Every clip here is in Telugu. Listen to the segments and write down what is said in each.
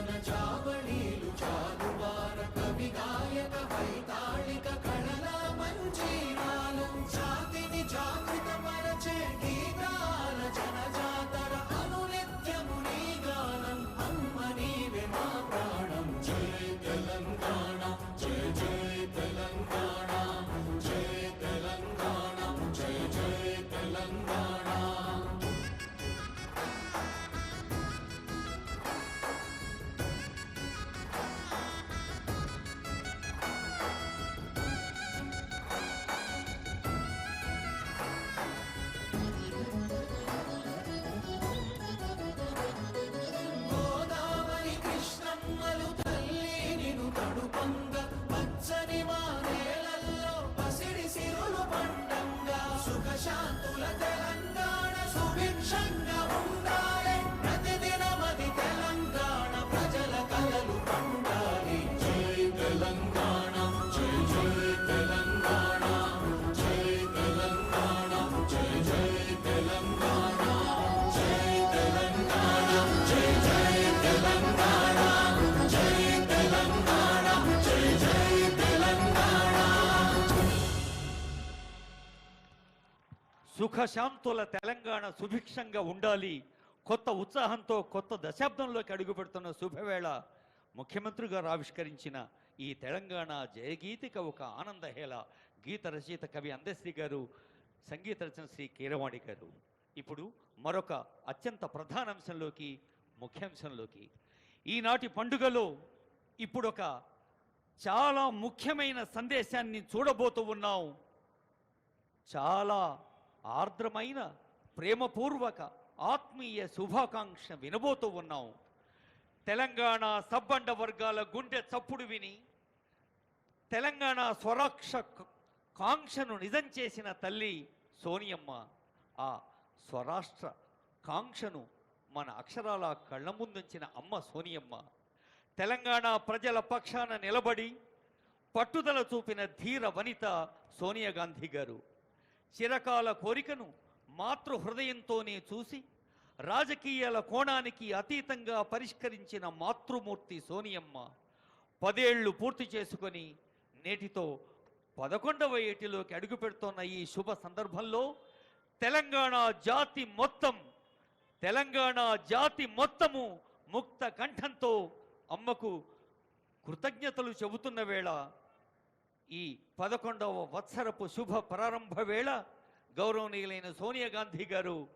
జనజీవన చావణీలు చాలువార కవి గాయక వైతాళిక కళల మంజీరాలు జాతిని జాగృత మరచేటి సుభిక్షంగా సుఖశాంతుల తెలంగాణ సుభిక్షంగా ఉండాలి. కొత్త ఉత్సాహంతో కొత్త దశాబ్దంలోకి అడుగుపెడుతున్న శుభవేళ ముఖ్యమంత్రి గారు ఆవిష్కరించిన ఈ తెలంగాణ జయగీతిక ఒక ఆనందహేళ గీత రచయిత కవి అందశ్రీ గారు సంగీత రచన శ్రీ కీరవాణి గారు. ఇప్పుడు మరొక అత్యంత ప్రధాన అంశంలోకి ముఖ్యాంశంలోకి. ఈనాటి పండుగలో ఇప్పుడు ఒక చాలా ముఖ్యమైన సందేశాన్ని చూడబోతూ ఉన్నాం. చాలా ఆర్ద్రమైన ప్రేమపూర్వక ఆత్మీయ శుభాకాంక్ష వినబోతూ ఉన్నాం. తెలంగాణ సబ్బండ వర్గాల గుండె చప్పుడు విని తెలంగాణ స్వరాక్ష కాంక్షను నిజం చేసిన తల్లి సోనియమ్మ ఆ స్వరాష్ట్ర కాంక్షను మన అక్షరాల కళ్ళ ముందుంచిన అమ్మ సోనియమ్మ. తెలంగాణ ప్రజల పక్షాన నిలబడి పట్టుదల చూపిన ధీర వనిత సోనియా గాంధీ గారు. చిరకాల కోరికను మాతృ హృదయంతోనే చూసి రాజకీయాల కోణానికి అతీతంగా పరిష్కరించిన మాతృమూర్తి సోనియమ్మ పదేళ్ళు పూర్తి చేసుకొని నేటితో పదకొండవ ఏటిలోకి అడుగుపెడుతున్న ఈ శుభ సందర్భంలో తెలంగాణ జాతి మొత్తం తెలంగాణ జాతి మొత్తము ముక్త కంఠంతో అమ్మకు కృతజ్ఞతలు చెబుతున్న వేళ ఈ పదకొండవ వత్సరపు శుభ ప్రారంభ వేళ గౌరవనీయులైన సోనియా గాంధీ గారు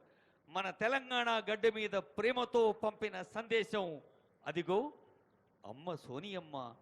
మన తెలంగాణ గడ్డ మీద ప్రేమతో పంపిన సందేశం. అదిగో అమ్మ సోనియమ్మ.